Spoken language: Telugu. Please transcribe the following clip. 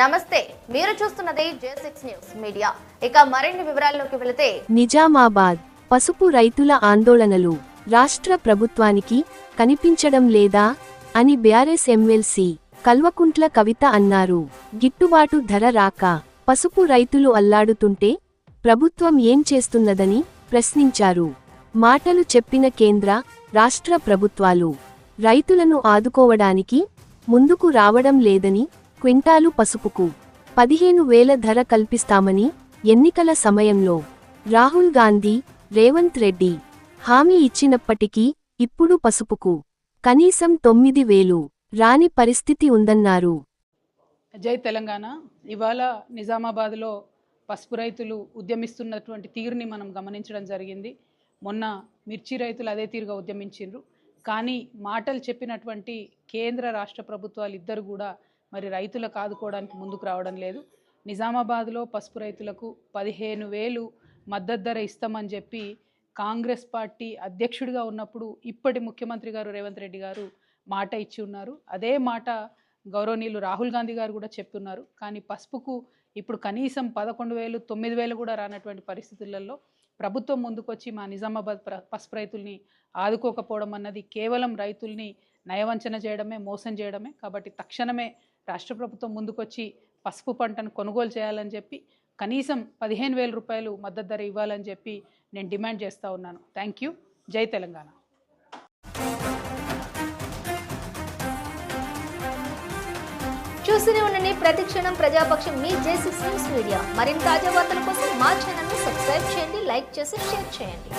నమస్తే మీరు చూస్తున్నది జే సిక్స్ న్యూస్ మీడియా ఇక మరిన్ని వివరాల్లోకి వెళితే నిజామాబాద్ పసుపు రైతుల ఆందోళనలు. రాష్ట్ర ప్రభుత్వానికి కనిపించడం లేదా అని బ్యారెస్ ఎమ్మెల్సీ కల్వకుంట్ల కవిత అన్నారు. గిట్టుబాటు ధర రాక పసుపు రైతులు అల్లాడుతుంటే ప్రభుత్వం ఏం చేస్తున్నదని ప్రశ్నించారు. మాటలు చెప్పిన కేంద్ర రాష్ట్ర ప్రభుత్వాలు. రైతులను ఆదుకోవడానికి ముందుకు రావడం లేదని క్వింటాలు పసుపుకు పదిహేను వేల ధర కల్పిస్తామని ఎన్నికల సమయంలో రాహుల్ గాంధీ రేవంత్ రెడ్డి హామీ ఇచ్చినప్పటికీ ఇప్పుడు పసుపుకు కనీసం తొమ్మిది వేలు రాని పరిస్థితి ఉందన్నారు. జై తెలంగాణ. ఇవాళ నిజామాబాద్లో పసుపు రైతులు ఉద్యమిస్తున్నటువంటి తీరుని మనం గమనించడం జరిగింది. మొన్న మిర్చి రైతులు అదే తీరుగా ఉద్యమించిండ్రు. కానీ మాటలు చెప్పినటువంటి కేంద్ర రాష్ట్ర ప్రభుత్వాలు ఇద్దరు కూడా మరి రైతులకు ఆదుకోవడానికి ముందుకు రావడం లేదు. నిజామాబాద్లో పసుపు రైతులకు పదిహేను వేలు మద్దతు ధర ఇస్తామని చెప్పి కాంగ్రెస్ పార్టీ అధ్యక్షుడిగా ఉన్నప్పుడు ఇప్పటి ముఖ్యమంత్రి గారు రేవంత్ రెడ్డి గారు మాట ఇచ్చి ఉన్నారు. అదే మాట గౌరవనీయులు రాహుల్ గాంధీ గారు కూడా చెప్తున్నారు. కానీ పసుపుకు ఇప్పుడు కనీసం పదకొండు వేలు తొమ్మిది వేలు కూడా రానటువంటి పరిస్థితులలో ప్రభుత్వం ముందుకొచ్చి మా నిజామాబాద్ ప్ర- పసుపు రైతుల్ని ఆదుకోకపోవడం అన్నది కేవలం రైతుల్ని నయవంచన చేయడమే మోసం చేయడమే. కాబట్టి తక్షణమే రాష్ట్ర ప్రభుత్వం ముందుకొచ్చి పసుపు పంటను కొనుగోలు చేయాలని చెప్పి కనీసం పదిహేను వేల రూపాయలు మద్దతు ధర ఇవ్వాలని చెప్పి నేను డిమాండ్ చేస్తూ ఉన్నాను. Thank you. జై తెలంగాణ. చూస్తూనే ఉండండి ప్రతి క్షణం ప్రజాపక్షం మీ జే సిక్స్ న్యూస్ మీడియా మరిన్ని తాజా వార్తల కోసం మా ఛానల్ను సబ్స్క్రైబ్ చేయండి లైక్ చేసి షేర్ చేయండి.